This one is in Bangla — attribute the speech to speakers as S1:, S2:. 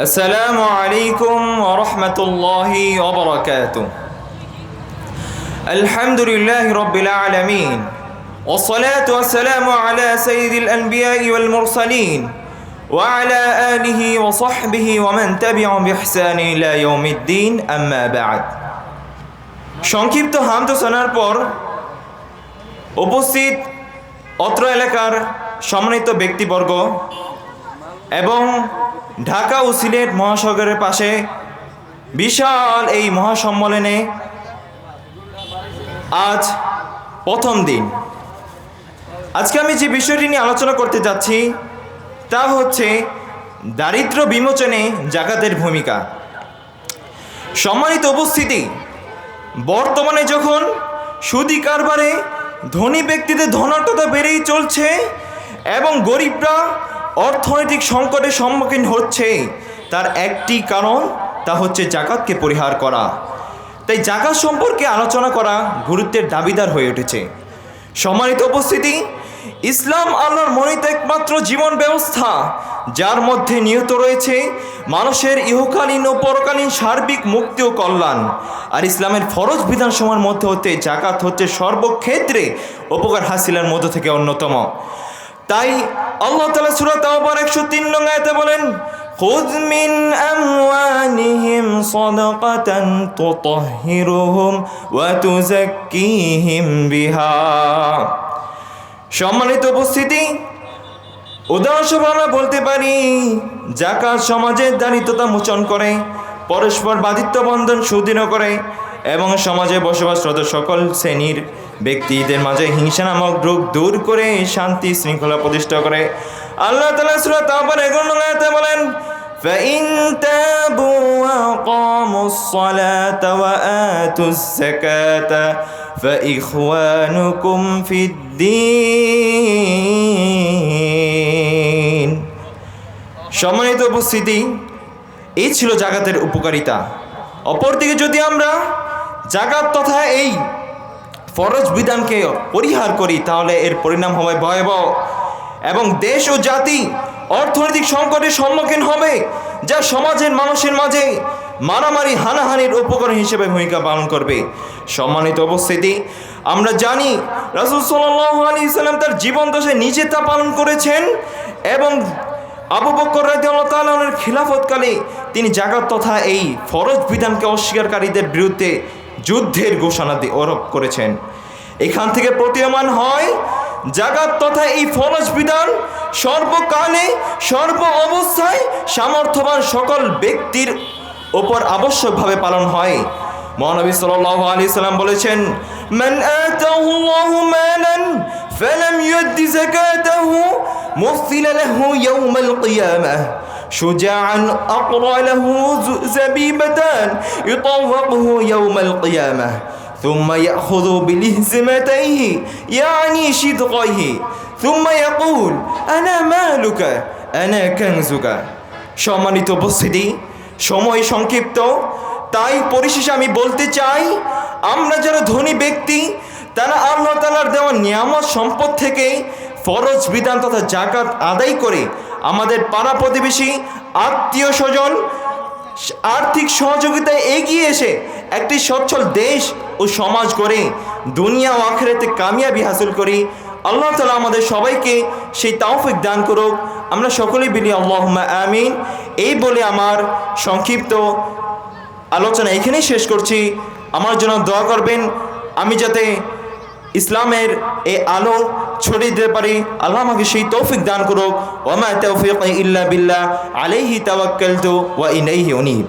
S1: السلام عليكم ورحمة الله وبركاته الحمد لله رب العالمين والصلاة والسلام على سيد الأنبياء والمرسلين وعلى آله وصحبه ومن تبعهم بإحسان إلى يوم الدين أما بعد সংক্ষিপ্ত হামদ শোনার পর উপস্থিত অত্র এলাকার সম্মানিত ব্যক্তিবর্গ এবং ঢাকা ও সিলেট মহাসাগরের পাশে বিশাল এই মহাসম্মেলনে আজ প্রথম দিন। আজকে আমি যে বিষয়টি নিয়ে আলোচনা করতে যাচ্ছি, তা হচ্ছে দারিদ্র বিমোচনে জাকাতের ভূমিকা। সম্মানিত উপস্থিতি, বর্তমানে যখন সুদি কারবারে ধনী ব্যক্তিদের ধনাট্যতা বেড়েই চলছে এবং গরিবরা অর্থনৈতিক সংকটের সম্মুখীন হচ্ছে। তার একটি কারণ, তা হচ্ছে জাকাতকে পরিহার করা। তাই জাকাত সম্পর্কে আলোচনা করা গুরুত্বের দাবিদার হয়ে উঠেছে। সম্মানিত উপস্থিতি, ইসলাম আল্লাহর মনিত একমাত্র জীবন ব্যবস্থা, যার মধ্যে নিহত রয়েছে মানুষের ইহকালীন ও পরকালীন সার্বিক মুক্তি ও কল্যাণ। আর ইসলামের ফরজ বিধানসমূহের মধ্যে হতে জাকাত হচ্ছে সর্বক্ষেত্রে উপকার হাসিলের মধ্য থেকে অন্যতম। তাই আল্লাহ তালা সুরাত আবার একশো তিন নং আয়তে বলেন خذ من أموالهم صدقة تطهرهم وتزكيهم بها সম্মানিত উপস্থিতি উদাহরণস্বরূপ আমরা বলতে পারি জাকাত সমাজের দারিদ্রতা মোচন করে পরস্পর বাদিত্ব বন্ধন সুদৃঢ় করে এবং সমাজে বসবাসরত সকল শ্রেণীর ব্যক্তিদের মাঝে হিংসা নামক রোগ দূর করে শান্তি শৃঙ্খলা প্রতিষ্ঠা করে আল্লাহ তালা সুরাত আবার এগারো আয়াতে বলেন فإن تابوا وأقاموا الصلاة وآتوا الزكاة فإخوانكم في الدين সম্মানিত উপস্থিতি এই ছিল জাগাতের উপকারিতা অপরদিকে যদি আমরা জাগাত তথা এই ফরজ বিধানকে পরিহার করি, তাহলে এর পরিণাম হবে ভয়াবহ। এবং দেশ ও জাতি অর্থনৈতিক সংকটের সম্মুখীন হবে, যা সমাজের মানুষের মাঝে মারামারি, হানাহানির উপকরণ হিসেবে ভূমিকা পালন করবে। সম্মানিত উপস্থিতি, আমরা জানি রাসুল সাল্লাহ ইসলাম তার জীবন দশায় নিজে তা পালন করেছেন এবং আবু বকর রাজিউল্লাহ খিলাফতকালে তিনি জাগাত তথা এই ফরজ বিধানকে অস্বীকারীদের বিরুদ্ধে যুদ্ধের ঘোষণা দিয়ে আরোপ করেছেন। এখান থেকে প্রতীয়মান হয় জাগাত তথা এই ফরজ বিধান। সর্বকালে, সর্ব অবস্থায় সামর্থ্যবান সকল ব্যক্তির ওপর আবশ্যকভাবে পালন হয়। মহানবী সাল্লাল্লাহু আলাইহি সাল্লাম বলেছেন, মান আতাহুল্লাহু যাকাতাহু মুফিলা লাহু ইয়াউমাল কিয়ামাহ شجاعا أقرأ له زبيبتان يطوقه يوم القيامة ثم يأخذ بلهزمتيه يعني شدقيه ثم يقول أنا مالك أنا كنزك সম্মানিত উপস্থিতি সময় সংক্ষিপ্ত তাই পরিশেষে আমি বলতে চাই আমরা যারা ধনী ব্যক্তি তারা আল্লাহ তালার দেওয়া নিয়ামত সম্পদ থেকে ফরজ বিধান তথা জাকাত আদায় করে আমাদের পাড়া প্রতিবেশী, আত্মীয় স্বজন, আর্থিক সহযোগিতায় এগিয়ে এসে একটি সচ্ছল দেশ ও সমাজ করে দুনিয়া ও আখেরাতে কামিয়াবি হাসিল করি। আল্লাহ তালা আমাদের সবাইকে সেই তাওফিক দান করুক। আমরা সকলেই বিলি আল্লাহ আমিন। এই বলে আমার সংক্ষিপ্ত আলোচনা এখানেই শেষ করছি। আমার জন্য দোয়া করবেন। আমি যাতে ইসলামের এই আলো ছড়িয়ে দিতে পারি। আল্লাহ আমাকে সেই তৌফিক দান করুক। ওমা তৌফিক ইল্লা বিল্লাহ। আলাইহি তাওয়াক্কালতু ওয়া ইলাইহি উনীব।